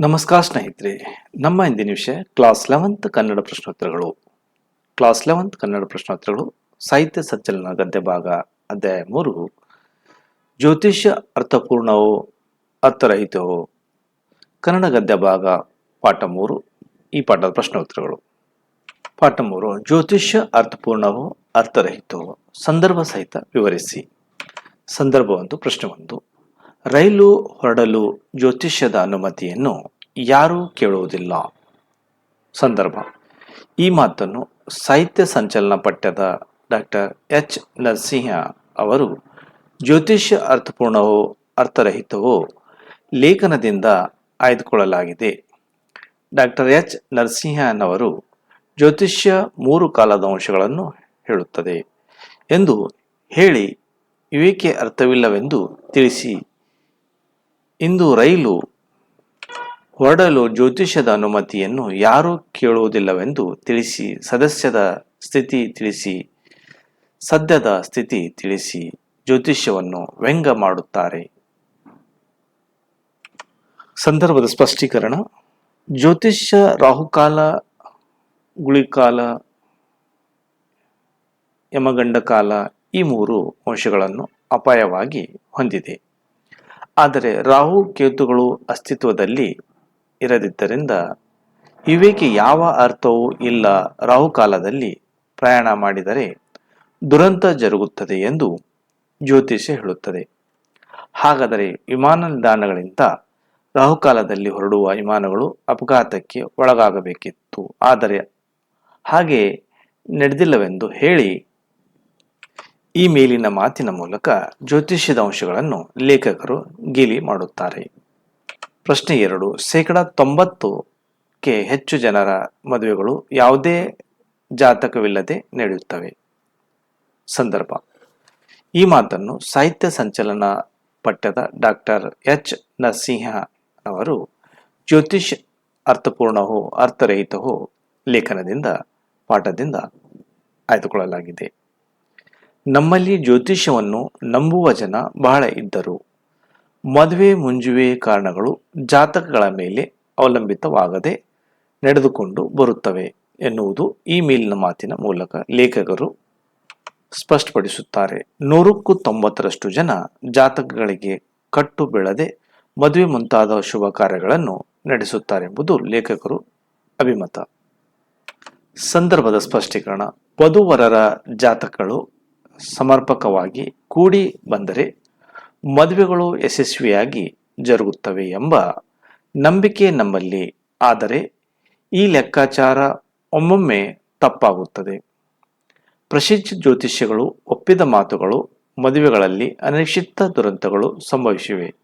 ನಮಸ್ಕಾರ ಸ್ನೇಹಿತರೆ, ನಮ್ಮ ಇಂದಿನ ವಿಷಯ ಕ್ಲಾಸ್ ಲೆವೆಂತ್ ಕನ್ನಡ ಪ್ರಶ್ನೋತ್ತರಗಳು. ಕ್ಲಾಸ್ ಲೆವೆಂತ್ ಕನ್ನಡ ಪ್ರಶ್ನೋತ್ತರಗಳು ಸಾಹಿತ್ಯ ಸಂಚಲನ ಗದ್ಯ ಭಾಗ ಅಧ್ಯಾಯ ಮೂರು. ಜ್ಯೋತಿಷ್ಯ ಅರ್ಥಪೂರ್ಣವೋ, ಅರ್ಥರಹಿತವೋ? ಕನ್ನಡ ಗದ್ಯ ಭಾಗ ಪಾಠ ಮೂರು, ಈ ಪಾಠದ ಪ್ರಶ್ನೋತ್ತರಗಳು. ಪಾಠ ಮೂರು, ಜ್ಯೋತಿಷ್ಯ ಅರ್ಥಪೂರ್ಣವೋ, ಅರ್ಥರಹಿತವೋ? ಸಂದರ್ಭ ಸಹಿತ ವಿವರಿಸಿ. ಸಂದರ್ಭ ಪ್ರಶ್ನೆ ಒಂದು. ರೈಲು ಹೊರಡಲು ಜ್ಯೋತಿಷ್ಯದ ಅನುಮತಿಯನ್ನು ಯಾರೂ ಕೇಳುವುದಿಲ್ಲ. ಸಂದರ್ಭ. ಈ ಮಾತನ್ನು ಸಾಹಿತ್ಯ ಸಂಚಲನ ಪಠ್ಯದ ಡಾಕ್ಟರ್ ಎಚ್. ನರಸಿಂಹ ಅವರು ಜ್ಯೋತಿಷ್ಯ ಅರ್ಥಪೂರ್ಣವೋ ಅರ್ಥರಹಿತವೋ ಲೇಖನದಿಂದ ಆಯ್ದುಕೊಳ್ಳಲಾಗಿದೆ. Doctor H. ನರಸಿಂಹನವರು ಜ್ಯೋತಿಷ್ಯ ಮೂರು ಕಾಲದ ಅಂಶಗಳನ್ನು ಹೇಳುತ್ತದೆ. ಎಂದು ಹೇಳಿ, ಇವೇಕೆ ಅರ್ಥವಿಲ್ಲವೆಂದು ತಿಳಿಸಿ ಇಂದು ರೈಲು ಹೊರಡಲು ಜ್ಯೋತಿಷ್ಯದ ಅನುಮತಿಯನ್ನು ಯಾರೂ ಕೇಳುವುದಿಲ್ಲವೆಂದು ತಿಳಿಸಿ, ಸದಸ್ಯದ ಸ್ಥಿತಿ ತಿಳಿಸಿ, ಸದ್ಯದ ಸ್ಥಿತಿ ತಿಳಿಸಿ ಜ್ಯೋತಿಷ್ಯವನ್ನು ವ್ಯಂಗ್ಯ ಮಾಡುತ್ತಾರೆ. ಸಂದರ್ಭದ ಸ್ಪಷ್ಟೀಕರಣ. ಜ್ಯೋತಿಷ್ಯ ರಾಹುಕಾಲ, ಗುಳಿಕಾಲ ಯಮಗಂಡ ಕಾಲ ಈ ಮೂರು ಅಂಶಗಳನ್ನು ಅಪಾಯವಾಗಿ ಹೊಂದಿದೆ. ಆದರೆ ರಾಹು ಕೇತುಗಳು ಅಸ್ತಿತ್ವದಲ್ಲಿ ಇರದಿದ್ದರಿಂದ ಇವೇಕೆ ಯಾವ ಅರ್ಥವೂ ಇಲ್ಲ ರಾಹುಕಾಲದಲ್ಲಿ ಪ್ರಯಾಣ ಮಾಡಿದರೆ ದುರಂತ ಜರುಗುತ್ತದೆ ಎಂದು ಜ್ಯೋತಿಷ್ಯ ಹೇಳುತ್ತದೆ. ಹಾಗಾದರೆ ವಿಮಾನ ನಿಲ್ದಾಣಗಳಿಂದ ರಾಹುಕಾಲದಲ್ಲಿ ಹೊರಡುವ ವಿಮಾನಗಳು ಅಪಘಾತಕ್ಕೆ ಒಳಗಾಗಬೇಕಿತ್ತು. ಆದರೆ ಹಾಗೆ ನಡೆದಿಲ್ಲವೆಂದು ಹೇಳಿ ಈ ಮೇಲಿನ ಮಾತಿನ ಮೂಲಕ ಜ್ಯೋತಿಷ್ಯದ ಅಂಶಗಳನ್ನು ಲೇಖಕರು ಗೇಲಿ ಮಾಡುತ್ತಾರೆ. ಪ್ರಶ್ನೆ ಎರಡು, ಶೇಕಡ ತೊಂಬತ್ತುಕ್ಕೆ ಹೆಚ್ಚು ಜನರ ಮದುವೆಗಳು ಯಾವುದೇ ಜಾತಕವಿಲ್ಲದೆ ನಡೆಯುತ್ತವೆ. ಸಂದರ್ಭ, ಈ ಮಾತನ್ನು ಸಾಹಿತ್ಯ ಸಂಚಲನ ಪಠ್ಯದ ಡಾಕ್ಟರ್ ಎಚ್. ನರಸಿಂಹ ಅವರು ಜ್ಯೋತಿಷ್ ಅರ್ಥಪೂರ್ಣವೋ ಅರ್ಥರಹಿತವೋ ಲೇಖನದಿಂದ, ಪಾಠದಿಂದ ಆಯ್ದುಕೊಳ್ಳಲಾಗಿದೆ. ನಮ್ಮಲ್ಲಿ ಜ್ಯೋತಿಷ್ಯವನ್ನು ನಂಬುವ ಜನ ಬಹಳ ಇದ್ದರು. ಮದುವೆ, ಮುಂಜುವೆ ಕಾರಣಗಳು ಜಾತಕಗಳ ಮೇಲೆ ಅವಲಂಬಿತವಾಗದೆ ನಡೆದುಕೊಂಡು ಬರುತ್ತವೆ ಎನ್ನುವುದು ಈ ಮೇಲಿನ ಮಾತಿನ ಮೂಲಕ ಲೇಖಕರು ಸ್ಪಷ್ಟಪಡಿಸುತ್ತಾರೆ. ನೂರಕ್ಕೂ ತೊಂಬತ್ತರಷ್ಟು ಜನ ಜಾತಕಗಳಿಗೆ ಕಟ್ಟು ಬೀಳದೆ ಮದುವೆ ಮುಂತಾದ ಶುಭ ಕಾರ್ಯಗಳನ್ನು ನಡೆಸುತ್ತಾರೆಂಬುದು ಲೇಖಕರು ಅಭಿಮತ. ಸಂದರ್ಭದ ಸ್ಪಷ್ಟೀಕರಣ. ವಧುವರರ ಜಾತಕಗಳು ಸಮರ್ಪಕವಾಗಿ ಕೂಡಿ ಬಂದರೆ ಮದುವೆಗಳು ಯಶಸ್ವಿಯಾಗಿ ಜರುಗುತ್ತವೆ ಎಂಬ ನಂಬಿಕೆ ನಮ್ಮಲ್ಲಿ. ಆದರೆ ಈ ಲೆಕ್ಕಾಚಾರ ಒಮ್ಮೊಮ್ಮೆ ತಪ್ಪಾಗುತ್ತದೆ. ಪ್ರಸಿದ್ಧ ಜ್ಯೋತಿಷ್ಯಗಳು ಒಪ್ಪಿದ ಮಾತುಗಳು ಮದುವೆಗಳಲ್ಲಿ ಅನಿಶ್ಚಿತ ದುರಂತಗಳು ಸಂಭವಿಸಿವೆ.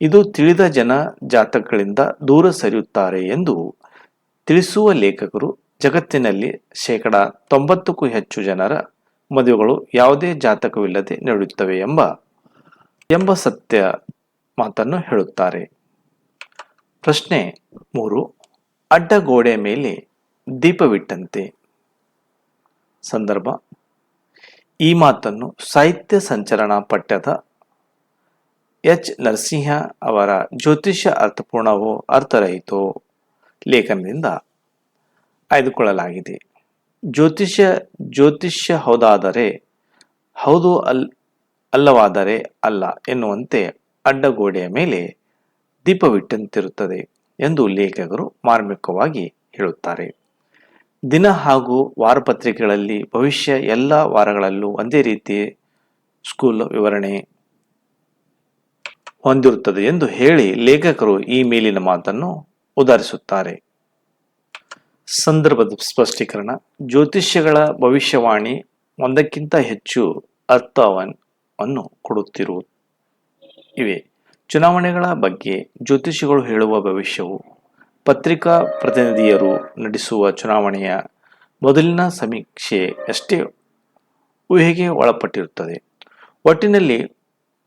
ಇದು ತಿಳಿದ ಜನ ಜಾತಕಗಳಿಂದ ದೂರ ಸರಿಯುತ್ತಾರೆ ಎಂದು ತಿಳಿಸುವ ಲೇಖಕರು ಜಗತ್ತಿನಲ್ಲಿ ಶೇಕಡ ತೊಂಬತ್ತಕ್ಕೂ ಹೆಚ್ಚು ಜನರ ಮದುವೆಗಳು ಯಾವುದೇ ಜಾತಕವಿಲ್ಲದೆ ನಡೆಯುತ್ತವೆ ಎಂಬ ಎಂಬ ಸತ್ಯ ಮಾತನ್ನು ಹೇಳುತ್ತಾರೆ. ಪ್ರಶ್ನೆ ಮೂರು ಅಡ್ಡಗೋಡೆ ಮೇಲೆ ದೀಪವಿಟ್ಟಂತೆ. ಸಂದರ್ಭ, ಈ ಮಾತನ್ನು ಸಾಹಿತ್ಯ ಸಂಚಲನ ಪಠ್ಯದ ಎಚ್. ನರಸಿಂಹ ಅವರ ಜ್ಯೋತಿಷ್ಯ ಅರ್ಥಪೂರ್ಣವೋ ಅರ್ಥರಹಿತೋ ಲೇಖನದಿಂದ ಆಯ್ದುಕೊಳ್ಳಲಾಗಿದೆ. ಜ್ಯೋತಿಷ್ಯ ಜ್ಯೋತಿಷ್ಯ ಹೌದಾದರೆ, ಹೌದು ಅಲ್, ಅಲ್ಲವಾದರೆ ಅಲ್ಲ ಎನ್ನುವಂತೆ ಅಡ್ಡಗೋಡೆಯ ಮೇಲೆ ದೀಪವಿಟ್ಟಂತಿರುತ್ತದೆ ಎಂದು ಲೇಖಕರು ಮಾರ್ಮಿಕವಾಗಿ ಹೇಳುತ್ತಾರೆ. ದಿನ ಹಾಗೂ ವಾರಪತ್ರಿಕೆಗಳಲ್ಲಿ ಭವಿಷ್ಯ ಎಲ್ಲ ವಾರಗಳಲ್ಲೂ ಒಂದೇ ರೀತಿ ಸ್ಕೂಲ್ ವಿವರಣೆ ಹೊಂದಿರುತ್ತದೆ ಎಂದು ಹೇಳಿ ಲೇಖಕರು ಈ ಮೇಲಿನ ಮಾತನ್ನು ಉದಾಹರಿಸುತ್ತಾರೆ. ಸಂದರ್ಭದ ಸ್ಪಷ್ಟೀಕರಣ. ಜ್ಯೋತಿಷ್ಯಗಳ ಭವಿಷ್ಯವಾಣಿ ಒಂದಕ್ಕಿಂತ ಹೆಚ್ಚು ಅರ್ಥವನ್ನು ಕೊಡುತ್ತಿರು ಇವೆ. ಚುನಾವಣೆಗಳ ಬಗ್ಗೆ ಜ್ಯೋತಿಷಿಗಳು ಹೇಳುವ ಭವಿಷ್ಯವು ಪತ್ರಿಕಾ ಪ್ರತಿನಿಧಿಯರು ನಡೆಸುವ ಚುನಾವಣೆಯ ಮೊದಲಿನ ಸಮೀಕ್ಷೆ ಅಷ್ಟೇ ಊಹೆಗೆ ಒಳಪಟ್ಟಿರುತ್ತದೆ. ಒಟ್ಟಿನಲ್ಲಿ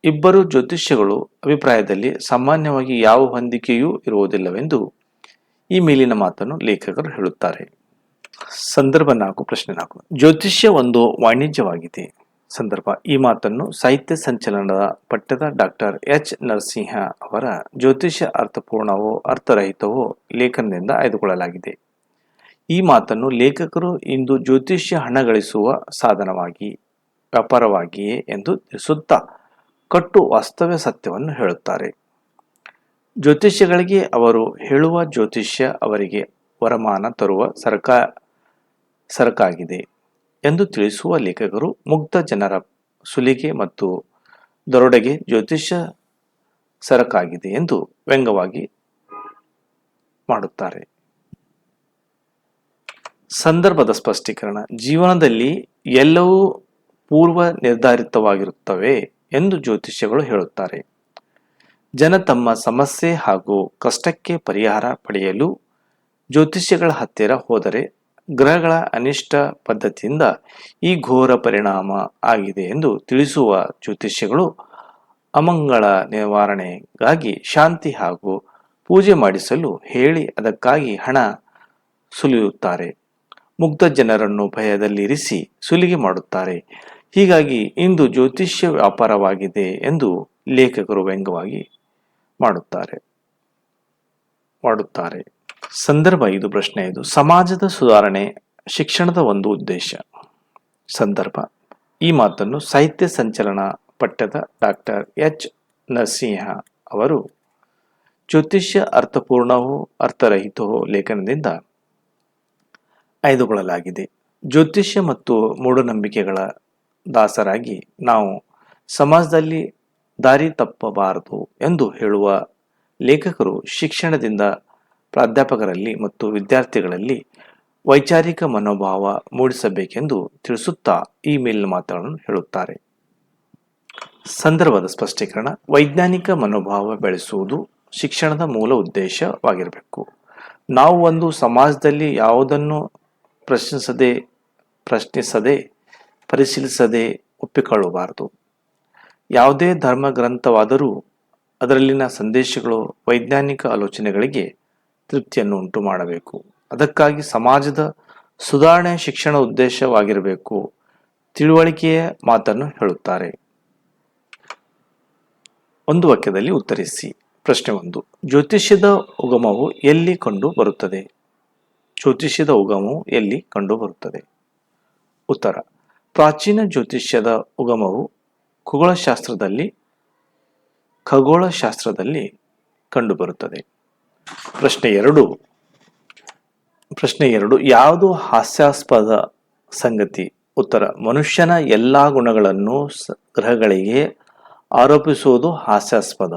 ಇಬ್ಬರು ಜ್ಯೋತಿಷ್ಯಗಳು ಅಭಿಪ್ರಾಯದಲ್ಲಿ ಸಾಮಾನ್ಯವಾಗಿ ಯಾವ ಹೊಂದಿಕೆಯೂ ಇರುವುದಿಲ್ಲವೆಂದು ಈ ಮೇಲಿನ ಮಾತನ್ನು ಲೇಖಕರು ಹೇಳುತ್ತಾರೆ. ಸಂದರ್ಭ ನಾಲ್ಕು, ಪ್ರಶ್ನೆ ನಾಲ್ಕು. ಜ್ಯೋತಿಷ್ಯ ಒಂದು ವಾಣಿಜ್ಯವಾಗಿದೆ. ಸಂದರ್ಭ, ಈ ಮಾತನ್ನು ಸಾಹಿತ್ಯ ಸಂಚಲನದ ಪಠ್ಯದ ಡಾಕ್ಟರ್ ಎಚ್. ನರಸಿಂಹ ಅವರ ಜ್ಯೋತಿಷ್ಯ ಅರ್ಥಪೂರ್ಣವೋ, ಅರ್ಥರಹಿತವೋ ಲೇಖನದಿಂದ ಆಯ್ದುಕೊಳ್ಳಲಾಗಿದೆ. ಈ ಮಾತನ್ನು ಲೇಖಕರು ಇಂದು ಜ್ಯೋತಿಷ್ಯ ಹಣ ಗಳಿಸುವ ಸಾಧನವಾಗಿ, ವ್ಯಾಪಾರವಾಗಿಯೇ ಎಂದು ತಿಳಿಸುತ್ತಾ ಕಟ್ಟು ವಾಸ್ತವ್ಯ ಸತ್ಯವನ್ನು ಹೇಳುತ್ತಾರೆ. ಜ್ಯೋತಿಷ್ಯಗಳಿಗೆ ಅವರು ಹೇಳುವ ಜ್ಯೋತಿಷ್ಯ ಅವರಿಗೆ ವರಮಾನ ತರುವ ಸರಕ, ಸರಕಾಗಿದೆ ಎಂದು ತಿಳಿಸುವ ಲೇಖಕರು ಮುಗ್ಧ ಜನರ ಸುಲಿಗೆ ಮತ್ತು ದರೋಡೆಗೆ ಜ್ಯೋತಿಷ್ಯ ಸರಕಾಗಿದೆ ಎಂದು ವ್ಯಂಗ್ಯವಾಗಿ ಮಾಡುತ್ತಾರೆ. ಸಂದರ್ಭದ ಸ್ಪಷ್ಟೀಕರಣ, ಜೀವನದಲ್ಲಿ ಎಲ್ಲವೂ ಪೂರ್ವ ನಿರ್ಧಾರಿತವಾಗಿರುತ್ತವೆ ಎಂದು ಜ್ಯೋತಿಷ್ಯಗಳು ಹೇಳುತ್ತಾರೆ. ಜನ ತಮ್ಮ ಸಮಸ್ಯೆ ಹಾಗೂ ಕಷ್ಟಕ್ಕೆ ಪರಿಹಾರ ಪಡೆಯಲು ಜ್ಯೋತಿಷ್ಯಗಳ ಹತ್ತಿರ ಹೋದರೆ ಗ್ರಹಗಳ ಅನಿಷ್ಟ ಪದ್ಧತಿಯಿಂದ ಈ ಘೋರ ಪರಿಣಾಮ ಆಗಿದೆ ಎಂದು ತಿಳಿಸುವ ಜ್ಯೋತಿಷ್ಯಗಳು ಅಮಂಗಳ ನಿವಾರಣೆಗಾಗಿ ಶಾಂತಿ ಹಾಗೂ ಪೂಜೆ ಮಾಡಿಸಲು ಹೇಳಿ ಅದಕ್ಕಾಗಿ ಹಣ ಸುಲಿಯುತ್ತಾರೆ. ಮುಗ್ಧ ಜನರನ್ನು ಭಯದಲ್ಲಿರಿಸಿ ಸುಲಿಗೆ ಮಾಡುತ್ತಾರೆ. ಹೀಗಾಗಿ ಇಂದು ಜ್ಯೋತಿಷ್ಯ ವ್ಯಾಪಾರವಾಗಿದೆ ಎಂದು ಲೇಖಕರು ವ್ಯಂಗ್ಯವಾಗಿ ಮಾಡುತ್ತಾರೆ. ಮಾಡುತ್ತಾರೆ. ಸಂದರ್ಭ ಇದು ಪ್ರಶ್ನೆ ಇದು ಸಮಾಜದ ಸುಧಾರಣೆ, ಶಿಕ್ಷಣದ ಒಂದು ಉದ್ದೇಶ. ಸಂದರ್ಭ. ಈ ಮಾತನ್ನು ಸಾಹಿತ್ಯ ಸಂಚಲನ ಪಠ್ಯದ ಡಾಕ್ಟರ್ ಎಚ್. ನರಸಿಂಹ ಅವರು ಜ್ಯೋತಿಷ್ಯ ಅರ್ಥಪೂರ್ಣವೋ ಅರ್ಥರಹಿತವೋ ಲೇಖನದಿಂದ ಆಯ್ದುಕೊಳ್ಳಲಾಗಿದೆ. ಜ್ಯೋತಿಷ್ಯ ಮತ್ತು ಮೂಢನಂಬಿಕೆಗಳ ದಾಸರಾಗಿ ನಾವು ಸಮಾಜದಲ್ಲಿ ದಾರಿ ತಪ್ಪಬಾರದು ಎಂದು ಹೇಳುವ ಲೇಖಕರು ಶಿಕ್ಷಣದಿಂದ ಪ್ರಾಧ್ಯಾಪಕರಲ್ಲಿ ಮತ್ತು ವಿದ್ಯಾರ್ಥಿಗಳಲ್ಲಿ ವೈಚಾರಿಕ ಮನೋಭಾವ ಮೂಡಿಸಬೇಕೆಂದು ತಿಳಿಸುತ್ತಾ ಈ ಮೇಲಿನ ಮಾತುಗಳನ್ನು ಹೇಳುತ್ತಾರೆ. ಸಂದರ್ಭದ ಸ್ಪಷ್ಟೀಕರಣ, ವೈಜ್ಞಾನಿಕ ಮನೋಭಾವ ಬೆಳೆಸುವುದು ಶಿಕ್ಷಣದ ಮೂಲ ಉದ್ದೇಶವಾಗಿರಬೇಕು. ನಾವು ಒಂದು ಸಮಾಜದಲ್ಲಿ ಯಾವುದನ್ನು ಪ್ರಶ್ನಿಸದೆ ಪ್ರಶ್ನಿಸದೆ, ಪರಿಶೀಲಿಸದೆ ಒಪ್ಪಿಕೊಳ್ಳಬಾರದು. ಯಾವುದೇ ಧರ್ಮ ಗ್ರಂಥವಾದರೂ ಅದರಲ್ಲಿನ ಸಂದೇಶಗಳು ವೈಜ್ಞಾನಿಕ ಆಲೋಚನೆಗಳಿಗೆ ತೃಪ್ತಿಯನ್ನು ಉಂಟು ಮಾಡಬೇಕು ಅದಕ್ಕಾಗಿ ಸಮಾಜದ ಸುಧಾರಣೆ ಶಿಕ್ಷಣ ಉದ್ದೇಶವಾಗಿರಬೇಕು. ತಿಳುವಳಿಕೆಯ ಮಾತನ್ನು ಹೇಳುತ್ತಾರೆ. ಒಂದು ವಾಕ್ಯದಲ್ಲಿ ಉತ್ತರಿಸಿ. ಪ್ರಶ್ನೆ ಒಂದು. ಜ್ಯೋತಿಷ್ಯದ ಉಗಮವು ಎಲ್ಲಿ ಕಂಡು ಬರುತ್ತದೆ? ಜ್ಯೋತಿಷ್ಯದ ಉಗಮವು ಎಲ್ಲಿ ಕಂಡು ಬರುತ್ತದೆ? ಉತ್ತರ. ಪ್ರಾಚೀನ ಜ್ಯೋತಿಷ್ಯದ ಉಗಮವು ಖಗೋಳಶಾಸ್ತ್ರದಲ್ಲಿ ಖಗೋಳಶಾಸ್ತ್ರದಲ್ಲಿ ಕಂಡುಬರುತ್ತದೆ. ಪ್ರಶ್ನೆ ಎರಡು. ಪ್ರಶ್ನೆ ಎರಡು, ಯಾವುದು ಹಾಸ್ಯಾಸ್ಪದ ಸಂಗತಿ? ಉತ್ತರ, ಮನುಷ್ಯನ ಎಲ್ಲ ಗುಣಗಳನ್ನು ಗ್ರಹಗಳಿಗೆ ಆರೋಪಿಸುವುದು ಹಾಸ್ಯಾಸ್ಪದ.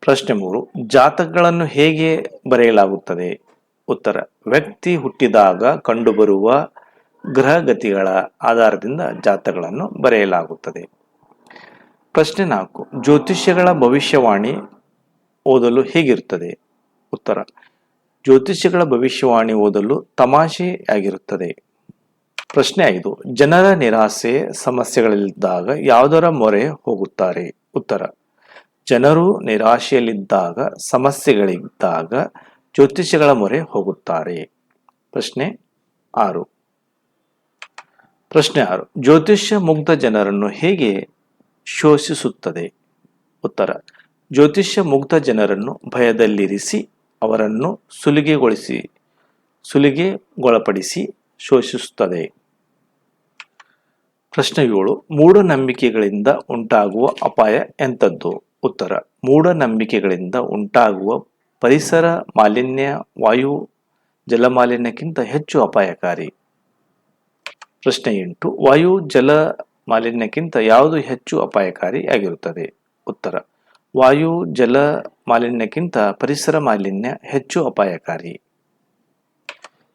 ಪ್ರಶ್ನೆ ಮೂರು, ಜಾತಕಗಳನ್ನು ಹೇಗೆ ಬರೆಯಲಾಗುತ್ತದೆ? ಉತ್ತರ, ವ್ಯಕ್ತಿ ಹುಟ್ಟಿದಾಗ ಕಂಡುಬರುವ ಗ್ರಹಗತಿಗಳ ಆಧಾರದಿಂದ ಜಾತಗಳನ್ನು ಬರೆಯಲಾಗುತ್ತದೆ. ಪ್ರಶ್ನೆ ನಾಲ್ಕು. ಜ್ಯೋತಿಷ್ಯಗಳ ಭವಿಷ್ಯವಾಣಿ ಓದಲು ಹೇಗಿರುತ್ತದೆ? ಉತ್ತರ. ಜ್ಯೋತಿಷ್ಯಗಳ ಭವಿಷ್ಯವಾಣಿ ಓದಲು ತಮಾಷೆಯಾಗಿರುತ್ತದೆ. ಪ್ರಶ್ನೆ ಐದು. ಜನರ ನಿರಾಸೆ ಸಮಸ್ಯೆಗಳಲ್ಲಿದ್ದಾಗ ಯಾವುದರ ಮೊರೆ ಹೋಗುತ್ತಾರೆ? ಉತ್ತರ. ಜನರು ನಿರಾಶೆಯಲ್ಲಿದ್ದಾಗ, ಸಮಸ್ಯೆಗಳಿದ್ದಾಗ ಜ್ಯೋತಿಷ್ಯಗಳ ಮೊರೆ ಹೋಗುತ್ತಾರೆ. ಪ್ರಶ್ನೆ ಆರು. ಪ್ರಶ್ನೆ ಆರು. ಜ್ಯೋತಿಷ್ಯ ಮುಗ್ಧ ಜನರನ್ನು ಹೇಗೆ ಶೋಷಿಸುತ್ತದೆ. ಉತ್ತರ. ಜ್ಯೋತಿಷ್ಯ ಮುಗ್ಧ ಜನರನ್ನು ಭಯದಲ್ಲಿರಿಸಿ, ಅವರನ್ನು ಸುಲಿಗೆಗೊಳಿಸಿ, ಸುಲಿಗೆಗೊಳಪಡಿಸಿ ಶೋಷಿಸುತ್ತದೆ. ಪ್ರಶ್ನೆ ಏಳು. ಮೂಢನಂಬಿಕೆಗಳಿಂದ ಉಂಟಾಗುವ ಅಪಾಯ ಎಂಥದ್ದು? ಉತ್ತರ. ಮೂಢನಂಬಿಕೆಗಳಿಂದ ಉಂಟಾಗುವ ಪರಿಸರ ಮಾಲಿನ್ಯ, ವಾಯು ಜಲಮಾಲಿನ್ಯಕ್ಕಿಂತ ಹೆಚ್ಚು ಅಪಾಯಕಾರಿ. ಪ್ರಶ್ನೆ ಎಂಟು. ವಾಯು, ಜಲ ಮಾಲಿನ್ಯಕ್ಕಿಂತ ಯಾವುದು ಹೆಚ್ಚು ಅಪಾಯಕಾರಿ ಆಗಿರುತ್ತದೆ? ಉತ್ತರ. ವಾಯು, ಜಲ ಮಾಲಿನ್ಯಕ್ಕಿಂತ ಪರಿಸರ ಮಾಲಿನ್ಯ ಹೆಚ್ಚು ಅಪಾಯಕಾರಿ.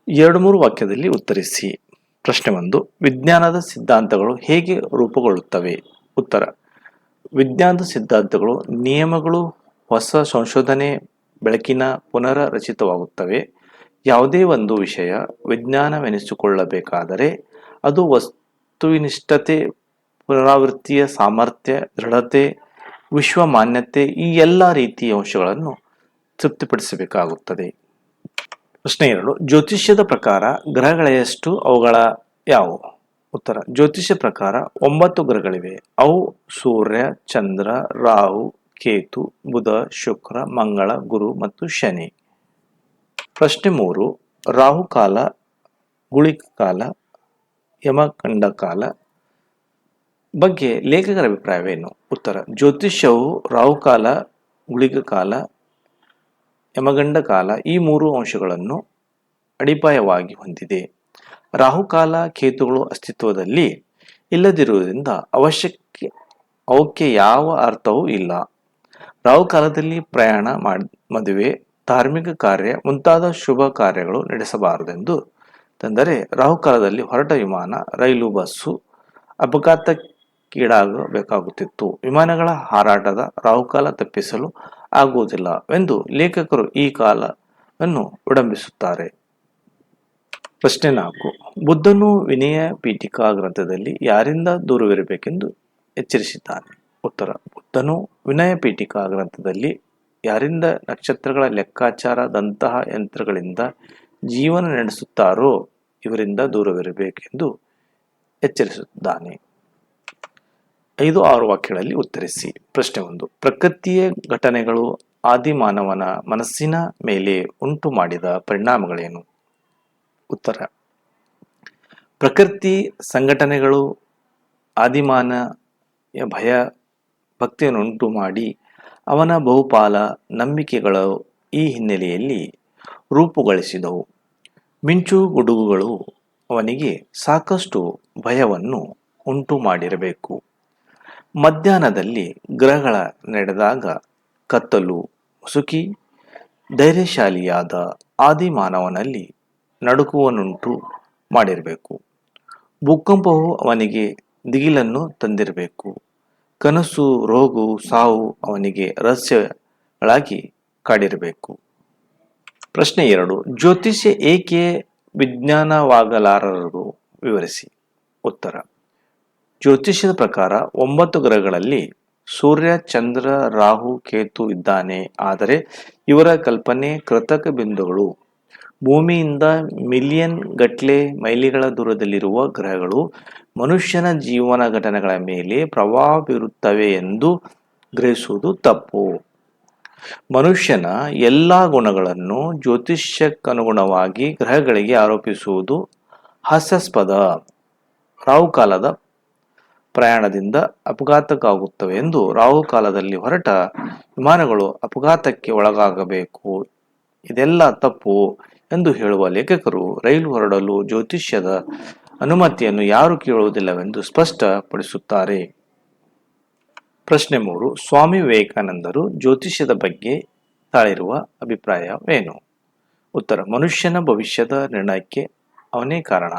ಎರಡು ಮೂರು ವಾಕ್ಯದಲ್ಲಿ ಉತ್ತರಿಸಿ. ಪ್ರಶ್ನೆ ಒಂದು, ವಿಜ್ಞಾನದ ಸಿದ್ಧಾಂತಗಳು ಹೇಗೆ ರೂಪುಗೊಳ್ಳುತ್ತವೆ? ಉತ್ತರ, ವಿಜ್ಞಾನದ ಸಿದ್ಧಾಂತಗಳು ನಿಯಮಗಳು, ಹೊಸ ಸಂಶೋಧನೆ, ಬೆಳಕಿನ ಪುನರ ರಚಿತವಾಗುತ್ತವೆ ಯಾವುದೇ ಒಂದು ವಿಷಯ ವಿಜ್ಞಾನವೆನಿಸಿಕೊಳ್ಳಬೇಕಾದರೆ ಅದು ವಸ್ತುವಿನಿಷ್ಠತೆ ಪುನರಾವೃತ್ತಿಯ ಸಾಮರ್ಥ್ಯ, ದೃಢತೆ ವಿಶ್ವ ಮಾನ್ಯತೆ ಈ ಎಲ್ಲ ರೀತಿಯ ಅಂಶಗಳನ್ನು ತೃಪ್ತಿಪಡಿಸಬೇಕಾಗುತ್ತದೆ. ಪ್ರಶ್ನೆ ಎರಡು, ಜ್ಯೋತಿಷ್ಯದ ಪ್ರಕಾರ ಗ್ರಹಗಳೆಷ್ಟು ಅವುಗಳ ಯಾವುವು? ಉತ್ತರ, ಜ್ಯೋತಿಷ್ಯ ಪ್ರಕಾರ ಒಂಬತ್ತು ಗ್ರಹಗಳಿವೆ. ಅವು ಸೂರ್ಯ, ಚಂದ್ರ, ರಾಹು, ಕೇತು, ಬುಧ, ಶುಕ್ರ, ಮಂಗಳ, ಗುರು ಮತ್ತು ಶನಿ. ಪ್ರಶ್ನೆ ಮೂರು, ರಾಹುಕಾಲ ಗುಳಿಕ ಕಾಲ ಯಮಕಂಡ ಕಾಲ ಬಗ್ಗೆ ಲೇಖಕರ ಅಭಿಪ್ರಾಯವೇನು? ಉತ್ತರ, ಜ್ಯೋತಿಷ್ಯವು ರಾಹುಕಾಲ ಗುಳಿಗ ಕಾಲ, ಯಮಗಂಡ ಕಾಲ ಈ ಮೂರು ಅಂಶಗಳನ್ನು ಅಡಿಪಾಯವಾಗಿ ಹೊಂದಿದೆ. ರಾಹುಕಾಲ ಕೇತುಗಳು ಅಸ್ತಿತ್ವದಲ್ಲಿ ಇಲ್ಲದಿರುವುದರಿಂದ ಅವಶ್ಯಕ್ಕೆ, ಅವಕ್ಕೆ ಯಾವ ಅರ್ಥವೂ ಇಲ್ಲ. ರಾಹುಕಾಲದಲ್ಲಿ ಪ್ರಯಾಣ ಮಾಡ್, ಮದುವೆ, ಧಾರ್ಮಿಕ ಕಾರ್ಯ ಮುಂತಾದ ಶುಭ ಕಾರ್ಯಗಳು ನಡೆಸಬಾರದೆಂದು ತಂದರೆ ರಾಹುಕಾಲದಲ್ಲಿ ಹೊರಟ ವಿಮಾನ, ರೈಲು, ಬಸ್ಸು ಅಪಘಾತಕ್ಕೀಡಾಗಬೇಕಾಗುತ್ತಿತ್ತು ವಿಮಾನಗಳ ಹಾರಾಟದ ರಾಹುಕಾಲ ತಪ್ಪಿಸಲು ಆಗುವುದಿಲ್ಲ ಎಂದು ಲೇಖಕರು ಈ ಕಾಲವನ್ನು ವಿಡಂಬಿಸುತ್ತಾರೆ ಪ್ರಶ್ನೆ ನಾಲ್ಕು. ಬುದ್ಧನು ವಿನಯ ಪೀಠಿಕಾ ಗ್ರಂಥದಲ್ಲಿ ಯಾರಿಂದ ದೂರವಿರಬೇಕೆಂದು ಎಚ್ಚರಿಸಿದ್ದಾನೆ? ಉತ್ತರ. ಬುದ್ಧನು ವಿನಯ ಪೀಠಿಕಾ ಗ್ರಂಥದಲ್ಲಿ ಯಾರಿಂದ ನಕ್ಷತ್ರಗಳ ಲೆಕ್ಕಾಚಾರದಂತಹ ಯಂತ್ರಗಳಿಂದ ಜೀವನ ನಡೆಸುತ್ತಾರೋ ಇವರಿಂದ ದೂರವಿರಬೇಕೆಂದು ಎಚ್ಚರಿಸುತ್ತಾನೆ. ಐದು ಆರು ವಾಕ್ಯಗಳಲ್ಲಿ ಉತ್ತರಿಸಿ. ಪ್ರಶ್ನೆ ಒಂದು. ಪ್ರಕೃತಿಯ ಘಟನೆಗಳು ಆದಿಮಾನವನ ಮನಸ್ಸಿನ ಮೇಲೆ ಉಂಟು ಮಾಡಿದ ಪರಿಣಾಮಗಳೇನು? ಉತ್ತರ. ಪ್ರಕೃತಿ ಸಂಘಟನೆಗಳು ಆದಿಮಾನ ಭಯ ಭಕ್ತಿಯನ್ನುಂಟು ಮಾಡಿ ಅವನ ಬಹುಪಾಲ ನಂಬಿಕೆಗಳು ಈ ಹಿನ್ನೆಲೆಯಲ್ಲಿ ರೂಪುಗೊಳಿಸಿದವು. ಮಿಂಚು ಗುಡುಗುಗಳು ಅವನಿಗೆ ಸಾಕಷ್ಟು ಭಯವನ್ನು ಉಂಟು ಮಾಡಿರಬೇಕು. ಮಧ್ಯಾಹ್ನದಲ್ಲಿ ಗ್ರಹಗಳ ನಡೆದಾಗ ಕತ್ತಲು ಮುಸುಕಿ ಧೈರ್ಯಶಾಲಿಯಾದ ಆದಿಮಾನವನಲ್ಲಿ ನಡುಕುವನ್ನುಂಟು ಮಾಡಿರಬೇಕು. ಭೂಕಂಪವು ಅವನಿಗೆ ದಿಗಿಲನ್ನು ತಂದಿರಬೇಕು. ಕನಸು, ರೋಗು, ಸಾವು ಅವನಿಗೆ ರಹಸ್ಯಗಳಾಗಿ ಕಾಡಿರಬೇಕು. ಪ್ರಶ್ನೆ ಎರಡು, ಜ್ಯೋತಿಷ್ಯ ಏಕೆ ವಿಜ್ಞಾನವಾಗಲಾರರು ವಿವರಿಸಿ. ಉತ್ತರ ಜ್ಯೋತಿಷ್ಯದ ಪ್ರಕಾರ ಒಂಬತ್ತು ಗ್ರಹಗಳಲ್ಲಿ ಸೂರ್ಯ, ಚಂದ್ರ, ರಾಹು, ಕೇತು ಇದ್ದಾನೆ. ಆದರೆ ಇವರ ಕಲ್ಪನೆ ಕೃತಕ ಬಿಂದುಗಳು. ಭೂಮಿಯಿಂದ ಮಿಲಿಯನ್ ಗಟ್ಲೆ ಮೈಲಿಗಳ ದೂರದಲ್ಲಿರುವ ಗ್ರಹಗಳು ಮನುಷ್ಯನ ಜೀವನ ಘಟನೆಗಳ ಮೇಲೆ ಪ್ರಭಾವ ಬೀರುತ್ತವೆ ಎಂದು ಗ್ರಹಿಸುವುದು ತಪ್ಪು. ಮನುಷ್ಯನ ಎಲ್ಲ ಗುಣಗಳನ್ನು ಜ್ಯೋತಿಷ್ಯಕ್ಕನುಗುಣವಾಗಿ ಗ್ರಹಗಳಿಗೆ ಆರೋಪಿಸುವುದು ಹಾಸ್ಯಾಸ್ಪದ. ರಾಹುಕಾಲದ ಪ್ರಯಾಣದಿಂದ ಅಪಘಾತಕ್ಕಾಗುತ್ತವೆ ಎಂದು ರಾಹುಕಾಲದಲ್ಲಿ ಹೊರಟ ವಿಮಾನಗಳು ಅಪಘಾತಕ್ಕೆ ಒಳಗಾಗಬೇಕು. ಇದೆಲ್ಲ ತಪ್ಪು ಎಂದು ಹೇಳುವ ಲೇಖಕರು ರೈಲು ಹೊರಡಲು ಜ್ಯೋತಿಷ್ಯದ ಅನುಮತಿಯನ್ನು ಯಾರು ಕೇಳುವುದಿಲ್ಲವೆಂದು ಸ್ಪಷ್ಟಪಡಿಸುತ್ತಾರೆ. ಪ್ರಶ್ನೆ ಮೂರು, ಸ್ವಾಮಿ ವಿವೇಕಾನಂದರು ಜ್ಯೋತಿಷ್ಯದ ಬಗ್ಗೆ ತಾಳಿರುವ ಅಭಿಪ್ರಾಯವೇನು? ಉತ್ತರ, ಮನುಷ್ಯನ ಭವಿಷ್ಯದ ನಿರ್ಣಯಕ್ಕೆ ಅವನೇ ಕಾರಣ.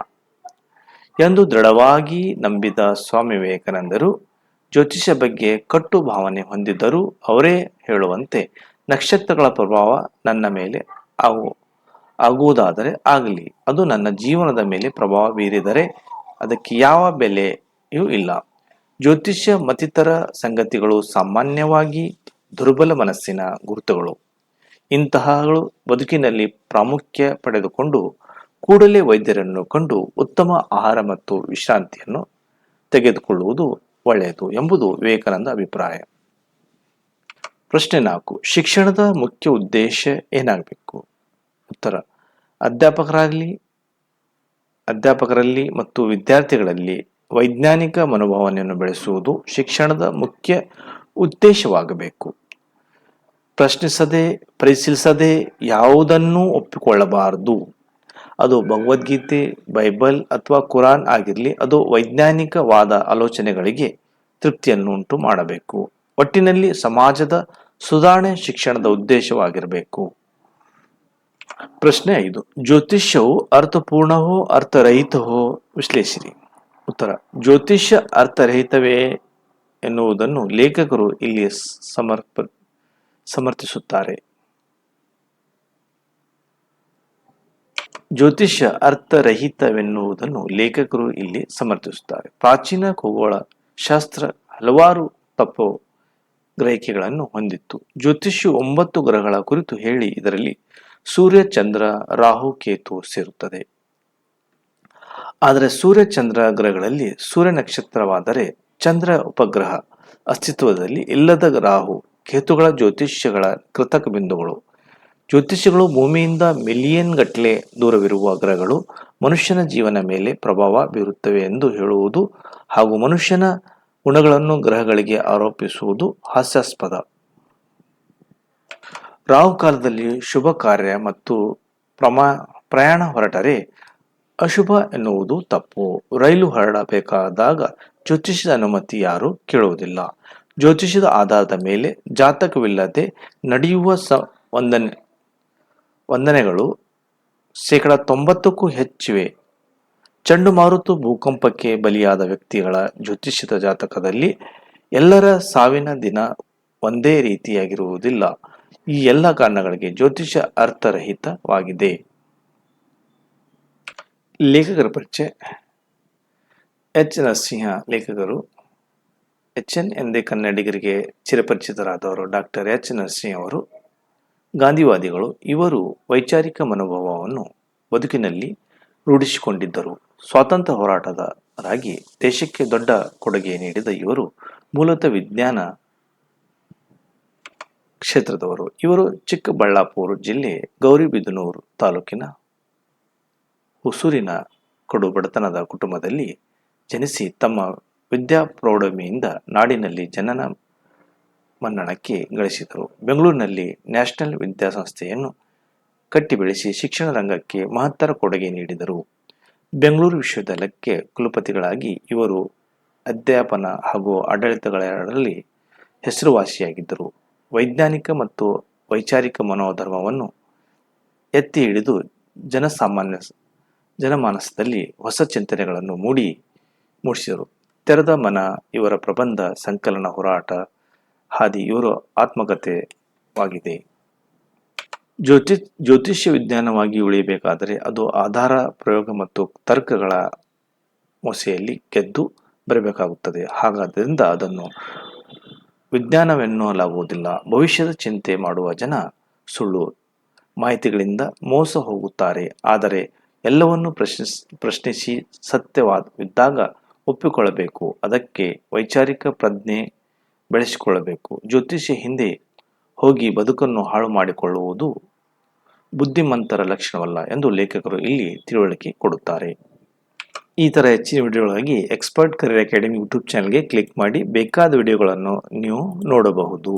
ಎಂದು ದೃಢವಾಗಿ ನಂಬಿದ ಸ್ವಾಮಿ ವಿವೇಕಾನಂದರು ಜ್ಯೋತಿಷ್ಯ ಬಗ್ಗೆ ಕಟ್ಟು ಭಾವನೆ ಹೊಂದಿದ್ದರೂ ಅವರೇ ಹೇಳುವಂತೆ ನಕ್ಷತ್ರಗಳ ಪ್ರಭಾವ ನನ್ನ ಮೇಲೆ ಆಗು, ಆಗುವುದಾದರೆ ಆಗಲಿ. ಅದು ನನ್ನ ಜೀವನದ ಮೇಲೆ ಪ್ರಭಾವ ಬೀರಿದರೆ ಅದಕ್ಕೆ ಯಾವ ಬೆಲೆಯೂ ಇಲ್ಲ. ಜ್ಯೋತಿಷ್ಯ ಮತ್ತಿತರ ಸಂಗತಿಗಳು ಸಾಮಾನ್ಯವಾಗಿ ದುರ್ಬಲ ಮನಸ್ಸಿನ ಗುರುತುಗಳು. ಇಂತಹಗಳು ಬದುಕಿನಲ್ಲಿ ಪ್ರಾಮುಖ್ಯ ಪಡೆದುಕೊಂಡು ಕೂಡಲೇ ವೈದ್ಯರನ್ನು ಕಂಡು ಉತ್ತಮ ಆಹಾರ ಮತ್ತು ವಿಶ್ರಾಂತಿಯನ್ನು ತೆಗೆದುಕೊಳ್ಳುವುದು ಒಳ್ಳೆಯದು ಎಂಬುದು ವಿವೇಕಾನಂದ ಅಭಿಪ್ರಾಯ. ಪ್ರಶ್ನೆ ನಾಲ್ಕು, ಶಿಕ್ಷಣದ ಮುಖ್ಯ ಉದ್ದೇಶ ಏನಾಗಬೇಕು? ಉತ್ತರ, ಅಧ್ಯಾಪಕರಾಗಲಿ, ಅಧ್ಯಾಪಕರಲ್ಲಿ ಮತ್ತು ವಿದ್ಯಾರ್ಥಿಗಳಲ್ಲಿ ವೈಜ್ಞಾನಿಕ ಮನೋಭಾವನೆಯನ್ನು ಬೆಳೆಸುವುದು ಶಿಕ್ಷಣದ ಮುಖ್ಯ ಉದ್ದೇಶವಾಗಬೇಕು. ಪ್ರಶ್ನಿಸದೆ, ಪರಿಶೀಲಿಸದೆ ಯಾವುದನ್ನೂ ಒಪ್ಪಿಕೊಳ್ಳಬಾರದು. ಅದು ಭಗವದ್ಗೀತೆ, ಬೈಬಲ್ ಅಥವಾ ಕುರಾನ್ ಆಗಿರಲಿ, ಅದು ವೈಜ್ಞಾನಿಕವಾದ ಆಲೋಚನೆಗಳಿಗೆ ತೃಪ್ತಿಯನ್ನು ಉಂಟು ಮಾಡಬೇಕು. ಒಟ್ಟಿನಲ್ಲಿ ಸಮಾಜದ ಸುಧಾರಣೆ ಶಿಕ್ಷಣದ ಉದ್ದೇಶವಾಗಿರಬೇಕು. ಪ್ರಶ್ನೆ ಐದು, ಜ್ಯೋತಿಷ್ಯವು ಅರ್ಥಪೂರ್ಣವೋ ಅರ್ಥರಹಿತವೋ? ವಿಶ್ಲೇಷಿಸಿ ಉತ್ತರ, ಜ್ಯೋತಿಷ್ಯ ಅರ್ಥರಹಿತವೇ ಎನ್ನುವುದನ್ನು ಲೇಖಕರು ಇಲ್ಲಿ ಸಮರ್ಪ, ಸಮರ್ಥಿಸುತ್ತಾರೆ. ಜ್ಯೋತಿಷ್ಯ ಅರ್ಥರಹಿತವೆನ್ನುವುದನ್ನು ಲೇಖಕರು ಇಲ್ಲಿ ಸಮರ್ಥಿಸುತ್ತಾರೆ. ಪ್ರಾಚೀನ ಖಗೋಳ ಶಾಸ್ತ್ರ ಹಲವಾರು ತಪ್ಪು ಗ್ರಹಿಕೆಗಳನ್ನು ಹೊಂದಿತ್ತು. ಜ್ಯೋತಿಷ್ಯು ಒಂಬತ್ತು ಗ್ರಹಗಳ ಕುರಿತು ಹೇಳಿ, ಇದರಲ್ಲಿ ಸೂರ್ಯ, ಚಂದ್ರ, ರಾಹು, ಕೇತು ಸೇರುತ್ತದೆ. ಆದರೆ ಸೂರ್ಯ, ಚಂದ್ರ ಗ್ರಹಗಳಲ್ಲಿ ಸೂರ್ಯ ನಕ್ಷತ್ರವಾದರೆ ಚಂದ್ರ ಉಪಗ್ರಹ ಅಸ್ತಿತ್ವದಲ್ಲಿ ಇಲ್ಲದ ರಾಹು, ಕೇತುಗಳ ಜ್ಯೋತಿಷ್ಯಗಳ ಕೃತಕ ಬಿಂದುಗಳು ಜ್ಯೋತಿಷ್ಯಗಳು ಭೂಮಿಯಿಂದ ಮಿಲಿಯನ್ ಗಟ್ಟಲೆ ದೂರವಿರುವ ಗ್ರಹಗಳು ಮನುಷ್ಯನ ಜೀವನ ಮೇಲೆ ಪ್ರಭಾವ ಬೀರುತ್ತವೆ ಎಂದು ಹೇಳುವುದು ಹಾಗೂ ಮನುಷ್ಯನ ಗುಣಗಳನ್ನು ಗ್ರಹಗಳಿಗೆ ಆರೋಪಿಸುವುದು ಹಾಸ್ಯಾಸ್ಪದ. ರಾಹು ಕಾಲದಲ್ಲಿ ಶುಭ ಕಾರ್ಯ ಮತ್ತು ಪ್ರಮಾ, ಪ್ರಯಾಣ ಹೊರಟರೆ ಅಶುಭ ಎನ್ನುವುದು ತಪ್ಪು. ರೈಲು ಹೊರಡಬೇಕಾದಾಗ ಜ್ಯೋತಿಷದ ಅನುಮತಿ ಯಾರು ಕೇಳುವುದಿಲ್ಲ. ಜ್ಯೋತಿಷದ ಆಧಾರದ ಮೇಲೆ ಜಾತಕವಿಲ್ಲದೆ ನಡೆಯುವ ಸ ವಂದನೆ ವಂದನೆಗಳು. ಶೇಕಡ ತೊಂಬತ್ತಕ್ಕೂ ಹೆಚ್ಚಿವೆ ಚಂಡುಮಾರುತ ಭೂಕಂಪಕ್ಕೆ ಬಲಿಯಾದ ವ್ಯಕ್ತಿಗಳ ಜ್ಯೋತಿಷ್ಯದ ಜಾತಕದಲ್ಲಿ ಎಲ್ಲರ ಸಾವಿನ ದಿನ ಒಂದೇ ರೀತಿಯಾಗಿರುವುದಿಲ್ಲ. ಈ ಎಲ್ಲ ಕಾರಣಗಳಿಗೆ ಜ್ಯೋತಿಷ್ಯ ಅರ್ಥರಹಿತವಾಗಿದೆ. ಲೇಖಕರ ಪರಿಚಯ. ಎಚ್. ನರಸಿಂಹ ಲೇಖಕರು. ಎಚ್. ಎನ್. ಎಂದೇ ಕನ್ನಡಿಗರಿಗೆ ಚಿರಪರಿಚಿತರಾದವರು ಡಾಕ್ಟರ್ ಎಚ್. ನರಸಿಂಹ ಅವರು. ಗಾಂಧಿವಾದಿಗಳು ಇವರು ವೈಚಾರಿಕ ಮನೋಭಾವವನ್ನು ಬದುಕಿನಲ್ಲಿ ರೂಢಿಸಿಕೊಂಡಿದ್ದರು. ಸ್ವಾತಂತ್ರ್ಯ ಹೋರಾಟದರಾಗಿ ದೇಶಕ್ಕೆ ದೊಡ್ಡ ಕೊಡುಗೆ ನೀಡಿದ ಇವರು ಮೂಲತಃ ವಿಜ್ಞಾನ ಕ್ಷೇತ್ರದವರು. ಇವರು ಚಿಕ್ಕಬಳ್ಳಾಪುರ ಜಿಲ್ಲೆ ಗೌರಿಬಿದನೂರು ತಾಲೂಕಿನ ಹುಸೂರಿನ ಕಡು ಬಡತನದ ಕುಟುಂಬದಲ್ಲಿ ಜನಿಸಿ ತಮ್ಮ ವಿದ್ಯಾಪ್ರೌಢಮೆಯಿಂದ ನಾಡಿನಲ್ಲಿ ಜನನ ಮನ್ನಣಕ್ಕೆ ಗಳಿಸಿದರು. ಬೆಂಗಳೂರಿನಲ್ಲಿ ನ್ಯಾಷನಲ್ ವಿದ್ಯಾಸಂಸ್ಥೆಯನ್ನು ಕಟ್ಟಿ ಬೆಳೆಸಿ ಶಿಕ್ಷಣ ರಂಗಕ್ಕೆ ಮಹತ್ತರ ಕೊಡುಗೆ ನೀಡಿದರು. ಬೆಂಗಳೂರು ವಿಶ್ವವಿದ್ಯಾಲಯಕ್ಕೆ ಕುಲಪತಿಗಳಾಗಿ ಇವರು ಅಧ್ಯಾಪನ ಹಾಗೂ ಆಡಳಿತಗಳೆರಡರಲ್ಲಿ ಹೆಸರುವಾಸಿಯಾಗಿದ್ದರು. ವೈಜ್ಞಾನಿಕ ಮತ್ತು ವೈಚಾರಿಕ ಮನೋಧರ್ಮವನ್ನು ಎತ್ತಿ ಹಿಡಿದು ಜನಸಾಮಾನ್ಯ ಜನಮಾನಸದಲ್ಲಿ ಹೊಸ ಚಿಂತನೆಗಳನ್ನು ಮೂಡಿ, ಮೂಡಿಸಿದರು. ತೆರೆದ ಮನ, ಇವರ ಪ್ರಬಂಧ, ಸಂಕಲನ, ಹೋರಾಟ ಹಾದಿ, ಇವರು ಆತ್ಮಕಥೆವಾಗಿದೆ ಜ್ಯೋತಿ, ಜ್ಯೋತಿಷ್ಯ ವಿಜ್ಞಾನವಾಗಿ ಉಳಿಯಬೇಕಾದರೆ ಅದು ಆಧಾರ, ಪ್ರಯೋಗ ಮತ್ತು ತರ್ಕಗಳ ಮೊಸೆಯಲ್ಲಿ ಗೆದ್ದು ಬರಬೇಕಾಗುತ್ತದೆ. ಹಾಗಾದ್ದರಿಂದ ಅದನ್ನು ವಿಜ್ಞಾನವೆನ್ನಲಾಗುವುದಿಲ್ಲ. ಭವಿಷ್ಯದ ಚಿಂತೆ ಮಾಡುವ ಜನ ಸುಳ್ಳು ಮಾಹಿತಿಗಳಿಂದ ಮೋಸ ಹೋಗುತ್ತಾರೆ. ಆದರೆ ಎಲ್ಲವನ್ನು ಪ್ರಶ್ನಿಸ್, ಪ್ರಶ್ನಿಸಿ ಸತ್ಯವಾದವಿದ್ದಾಗ ಒಪ್ಪಿಕೊಳ್ಳಬೇಕು. ಅದಕ್ಕೆ ವೈಚಾರಿಕ ಪ್ರಜ್ಞೆ ಬೆಳೆಸಿಕೊಳ್ಳಬೇಕು. ಜ್ಯೋತಿಷ್ಯ ಹಿಂದೆ ಹೋಗಿ ಬದುಕನ್ನು ಹಾಳು ಮಾಡಿಕೊಳ್ಳುವುದು ಬುದ್ಧಿಮಂತರ ಲಕ್ಷಣವಲ್ಲ ಎಂದು ಲೇಖಕರು ಇಲ್ಲಿ ತಿಳುವಳಿಕೆ ಕೊಡುತ್ತಾರೆ. ಈ ಥರ ಹೆಚ್ಚಿನ ವಿಡಿಯೋಗಳಿಗಾಗಿ ಎಕ್ಸ್ಪರ್ಟ್ ಕರಿಯರ್ ಅಕಾಡೆಮಿ ಯೂಟ್ಯೂಬ್ ಚಾನಲ್ಗೆ ಕ್ಲಿಕ್ ಮಾಡಿ ಬೇಕಾದ ವಿಡಿಯೋಗಳನ್ನು ನೀವು ನೋಡಬಹುದು.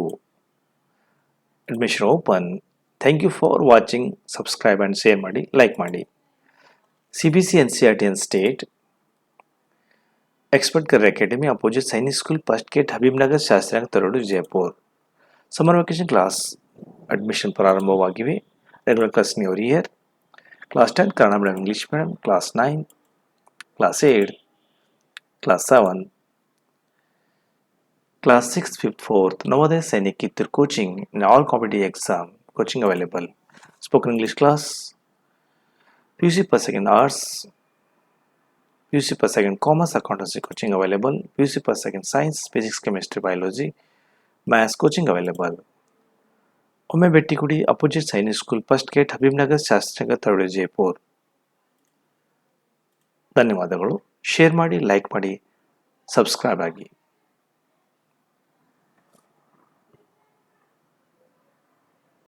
Admission open. Thank you for watching. Subscribe and share ಮಾಡಿ. ಲೈಕ್ ಮಾಡಿ. C B C N C R T N state expert career academy opposite Sainik school first gate Habibnagar ಶಾಸ್ತ್ರಾಂಗ ತರೋಡು Jaipur summer vacation class admission ಪ್ರಾರಂಭವಾಗಿವೆ regular class new year class ten Kannada medium English medium class nine class eight class seven class six fifth fourth Navodaya Sainik Kittur coaching in all competitive exam coaching available spoken English class P U C per second arts PUC per second commerce accountancy coaching available PUC per second science physics chemistry biology maths coaching available ಒಮ್ಮೆ ಭೇಟಿ ಕೊಡಿ opposite Sainik school first gate Habibnagar ಶಾಸ್ತ್ರಾಂಗ ತರಡು Jaipur ಧನ್ಯವಾದಗಳು share ಮಾಡಿ like ಮಾಡಿ subscribe ಆಗಿ